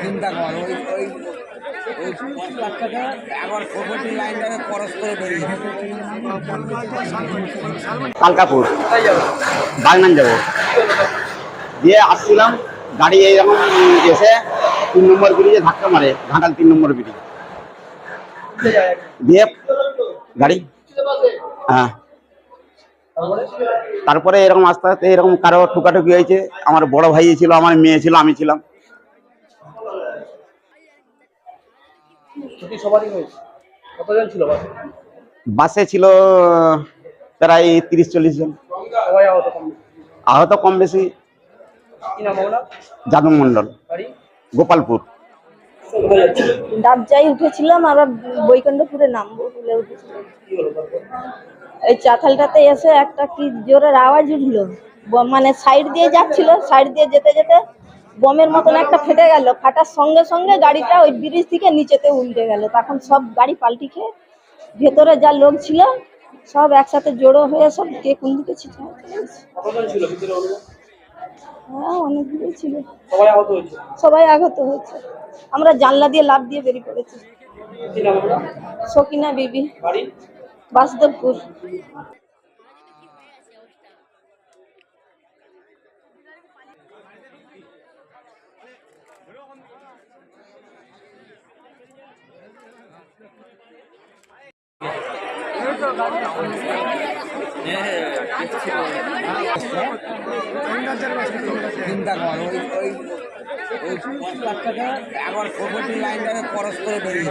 চিন্তা বাগনান যাব। দিয়ে আসছিলাম, গাড়ি এইরকম এসে তিন নম্বর ব্রিজে ধাক্কা মারে, ঘাটাল তিন নম্বর ব্রিজ দিয়ে গাড়ি হ্যাঁ। তারপরে এরকম আস্তে আস্তে এরকম কারও টুকাটুকি হয়েছে। আমার বড় ভাই ছিল আমার মেয়ে ছিল আমি ছিলাম। বাসে? ছিল প্রায় তিরিশ চল্লিশ জন। আহত কম বেশি? যাদব মন্ডল গোপালপুর। ডাবজাই উঠেছিলাম আবার বৈকুণ্ঠপুরে নামবো বলে উঠেছিলাম। এই চাতালটাতে এসে একটা কি জোরের আওয়াজ উঠল। মানে সাইড দিয়ে যাচ্ছিল সাইড দিয়ে যেতে যেতে বমের মতন একটা ফেটে গেল। ফাটার সঙ্গে সঙ্গে গাড়িটা ওই ব্রিজ থেকে নিচেতে উল্টে গেল। তখন সব গাড়ি পাল্টি খেয়ে ভেতরে যা লোক ছিল সব একসাথে জড়ো হয়ে সব কে কোন দিকে ছিল? হ্যাঁ অনেকগুলোই ছিল। সবাই আহত হয়েছে। আমরা জানলা দিয়ে লাভ দিয়ে বেরিয়ে পড়েছি। সকিনা বিবি বাসদেবপুর। চিন্তা কর ওই ওই ওই পাঁচ লাখ টাকা একবার প্রপার্টি লাইনটাকে খরচ করে বেরিয়ে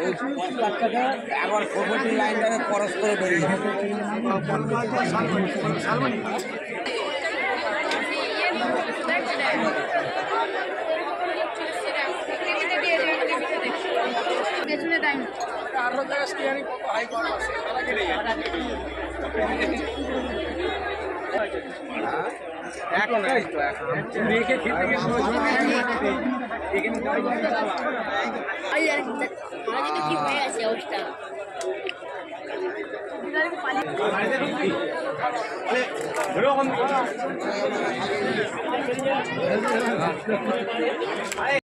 ওই টাকা একবার প্রপার্টি লাইনটাকে খরচ করে বেরিয়ে পেছনে টাইম কি হয়ে আছে অবস্থা